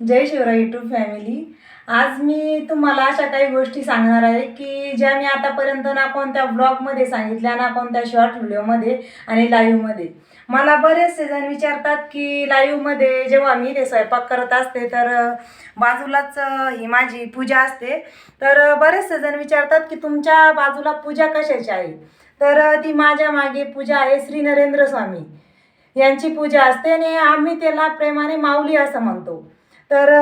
जय Shivray YouTube family आज मी तुम्हाला अशा काही गोष्टी सांगणार आहे की ज्या मी आतापर्यंत ना कोणत्या ब्लॉगमध्ये सांगितल्या ना कोणत्या शॉर्ट व्हिडिओमध्ये आणि लाईव्हमध्ये मला बरेचसे जण विचारतात की लाईव्हमध्ये जेव्हा मी ते स्वयंपाक करत असते तर बाजूलाच ही माझी पूजा असते. तर बरेचसे जण विचारतात की तुमच्या बाजूला पूजा कशाची आहे? तर ती माझ्या मागे पूजा आहे श्री नरेंद्र स्वामी. यांची पूजा असते आणि आम्ही त्याला प्रेमाने माऊली असं म्हणतो. तर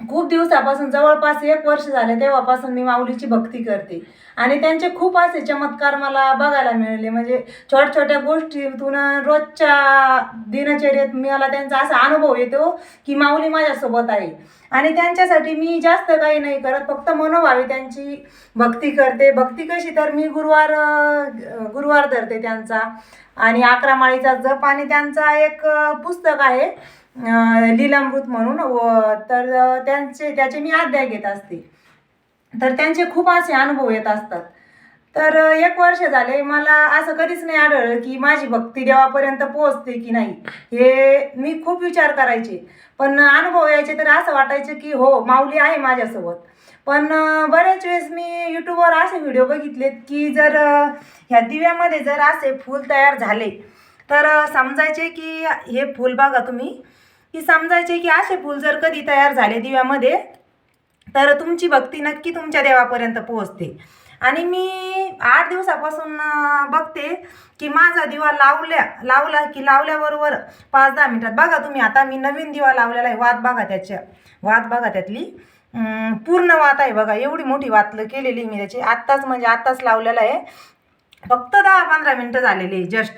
खूप दिवसापासून जवळपास एक वर्ष झाले तेव्हापासून मी माऊलीची भक्ती करते. आणि त्यांचे खूप असे चमत्कार मला बघायला मिळाले. म्हणजे छोट्या छोट्या गोष्टीतून रोजच्या दिनचर्येत मला त्यांचा असा अनुभव येतो की माऊली माझ्यासोबत आहे. आणि त्यांच्यासाठी मी जास्त काही नाही करत फक्त मनोभावे त्यांची भक्ती करते. भक्ती कशी? तर मी गुरुवार गुरुवार धरते त्यांचा. आणि अकरा माळीचा जप आणि त्यांचा एक पुस्तक आहे. लीलामृत म्हणून व तर त्यांचे त्याचे मी अध्याय घेत असते. तर त्यांचे खूप असे अनुभव येत असतात. तर एक वर्ष झाले मला असं कधीच नाही आढळलं की माझी भक्ती देवापर्यंत पोहोचते की नाही. हे मी खूप विचार करायचे. पण अनुभव यायचे तर असं वाटायचं की हो माऊली आहे माझ्यासोबत. पण बऱ्याच वेळेस मी यूट्यूबवर असे व्हिडिओ बघितलेत की जर ह्या दिव्यामध्ये जर असे फूल तयार झाले तर समजायचे की हे फूल बघा तुम्ही. की समजायचे की असे फूल जर कधी तयार झाले दिव्यामध्ये तर तुमची भक्ती नक्की तुमच्या देवापर्यंत पोहोचते. आणि मी आठ दिवसापासून बघते की माझा दिवा लावल्या लावला की लावल्याबरोबर पाच दहा मिनटात. बघा तुम्ही आता मी नवीन दिवा लावलेला आहे. वाद बघा त्याच्या वाद बघा त्यातली. पूर्ण वात आहे बघा. एवढी मोठी वातलं केलेली मी त्याची. आत्ताच म्हणजे आत्ताच लावलेला आहे. फक्त दहा पंधरा मिनटं झालेली जस्ट.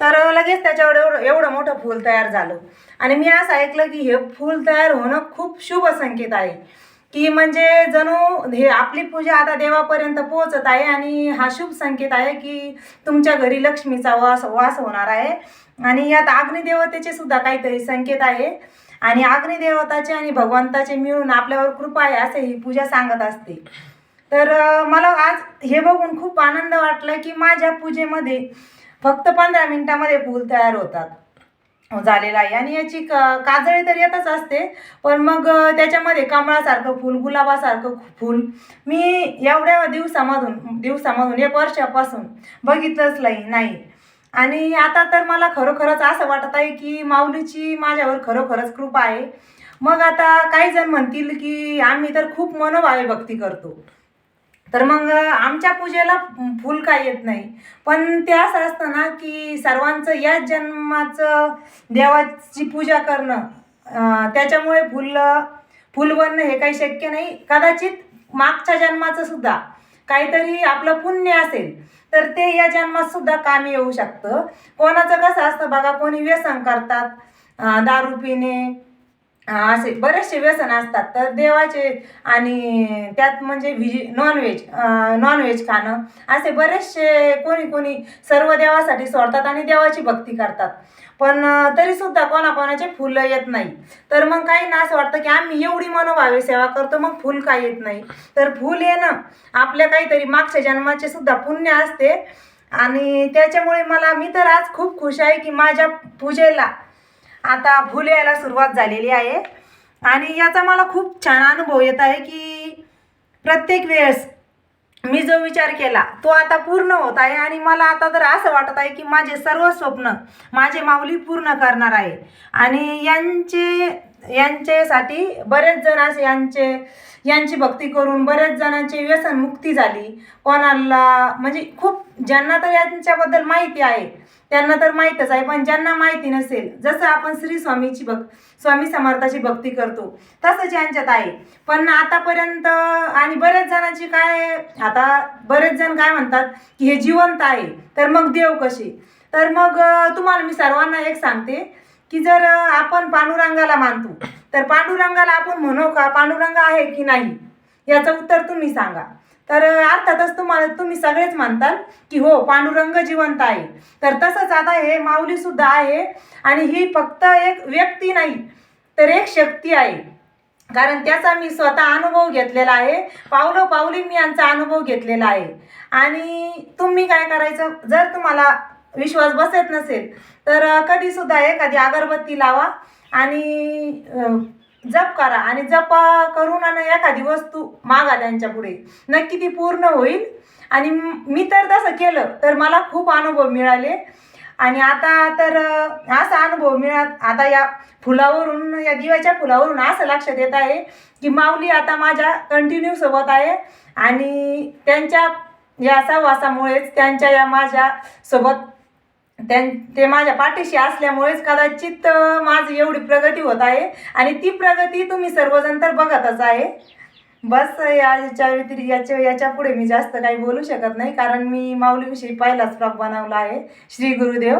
तर लगेच त्याच्यावर एवढं एवढं मोठं फूल तयार झालं. आणि मी असं ऐकलं की हे फूल तयार होणं खूप शुभ संकेत आहे. की म्हणजे जणू हे आपली पूजा आता देवापर्यंत पोहोचत आहे आणि हा शुभ संकेत आहे की तुमच्या घरी लक्ष्मीचा वास वास होणार आहे. आणि यात अग्निदेवतेचे सुद्धा काहीतरी संकेत आहे. आणि अग्निदेवताचे आणि भगवंताचे मिळून आपल्यावर कृपा आहे असे ही पूजा सांगत असते. तर मला आज हे बघून खूप आनंद वाटला की माझ्या पूजेमध्ये फक्त पंधरा मिनटामध्ये फूल तयार होतात. झालेला आहे. आणि याची क काजळी तर येतच असते पण मग त्याच्यामध्ये कमळासारखं फूल गुलाबासारखं फूल. मी एवढ्या दिवसामधून दिवसामधून एक वर्षापासून बघितलंच नाही. आणि आता तर मला खरोखरच असं वाटत आहे की माऊलीची माझ्यावर खरोखरच कृपा आहे. मग आता काही जण म्हणतील की आम्ही तर खूप मनोभावे भक्ती करतो. तर मग आमच्या पूजेला फूल काय येत नाही. पण ते असं असतं ना की सर्वांचं याच जन्माचं देवाची पूजा करणं त्याच्यामुळे फुल फुल बनणं हे काही शक्य नाही. कदाचित मागच्या जन्माचं सुद्धा काहीतरी आपलं पुण्य असेल तर ते या जन्मात सुद्धा कामी येऊ शकतं. कोणाचं कसं असतं बघा कोणी व्यसन करतात दारू पिणे असे बरेचसे व्यसन असतात. तर देवाचे आणि त्यात म्हणजे व्हिजी नॉनव्हेज नॉनव्हेज खाणं असे बरेचसे कोणी कोणी सर्व देवासाठी सोडतात आणि देवाची भक्ती करतात. पण तरीसुद्धा कोणाकोणाचे फुलं येत नाही. तर मग काही ना असं वाटतं की आम्ही एवढी मनोभावे सेवा करतो मग फुल काय येत नाही. तर फुल येणं आपल्या काहीतरी मागच्या जन्माचे सुद्धा पुण्य असते. आणि त्याच्यामुळे मला मी तर आज खूप खुश आहे की माझ्या पूजेला आता फुले यायला सुरुवात झालेली आहे. आणि याचा मला खूप छान अनुभव येत आहे की प्रत्येक वेळेस मी जो विचार केला तो आता पूर्ण होत आहे. आणि मला आता तर असं वाटत आहे की माझे सर्व स्वप्न माझे माऊली पूर्ण करणार आहे. आणि यांचे यांच्यासाठी बरेच जण असे यांचे यांची भक्ती करून बरेच जणांची व्यसनमुक्ती झाली. कोणाला म्हणजे खूप ज्यांना तर यांच्याबद्दल माहिती आहे त्यांना तर माहीतच आहे पण ज्यांना माहिती नसेल जसं आपण श्री स्वामीची भक् स्वामी समर्थाची भक्ती करतो तसंच यांच्यात आहे. पण आतापर्यंत आणि बरेच जणांची काय आता बरेच जण काय म्हणतात की हे जिवंत आहे तर मग देव कसे? तर मग तुम्हाला मी सर्वांना एक सांगते की जर आपण पांडुरंगाला मानतो तर पांडुरंगाला आपण म्हणू का पांडुरंग आहे की नाही? याचं उत्तर तुम्ही सांगा. तर अर्थातच तुम्हाला तुम्ही सगळेच म्हणताल की हो पांडुरंग जिवंत आहे. तर तसंच आता हे माऊली सुद्धा आहे आणि ही फक्त एक व्यक्ती नाही तर एक शक्ती आहे. कारण त्याचा मी स्वतः अनुभव घेतलेला आहे. पावलो पावली मी यांचा अनुभव घेतलेला आहे. आणि तुम्ही काय करायचं? जर तुम्हाला विश्वास बसत नसेल तर कधीसुद्धा एखादी अगरबत्ती लावा आणि जप करा आणि जप करून आणि एखादी वस्तू मागा त्यांच्या पुढे. नक्की ती पूर्ण होईल. आणि मी तर तसं केलं तर मला खूप अनुभव मिळाले. आणि आता तर असा अनुभव मिळत आता या फुलावरून या दिव्याच्या फुलावरून असं लक्षात येत आहे की माऊली आता माझ्या कंटिन्यू सोबत आहे. आणि त्यांच्या या सहवासामुळेच त्यांच्या या माझ्या सोबत त्यां ते माझ्या पाठीशी असल्यामुळेच कदाचित माझी एवढी प्रगती होत आहे. आणि ती प्रगती तुम्ही सर्वजण तर बघतच आहे. बस याच्या व्यतिरिक्त याच्या याच्यापुढे मी जास्त काही बोलू शकत नाही कारण मी माऊलीविषयी पहिलाच ब्लॉग बनवला आहे. श्री गुरुदेव.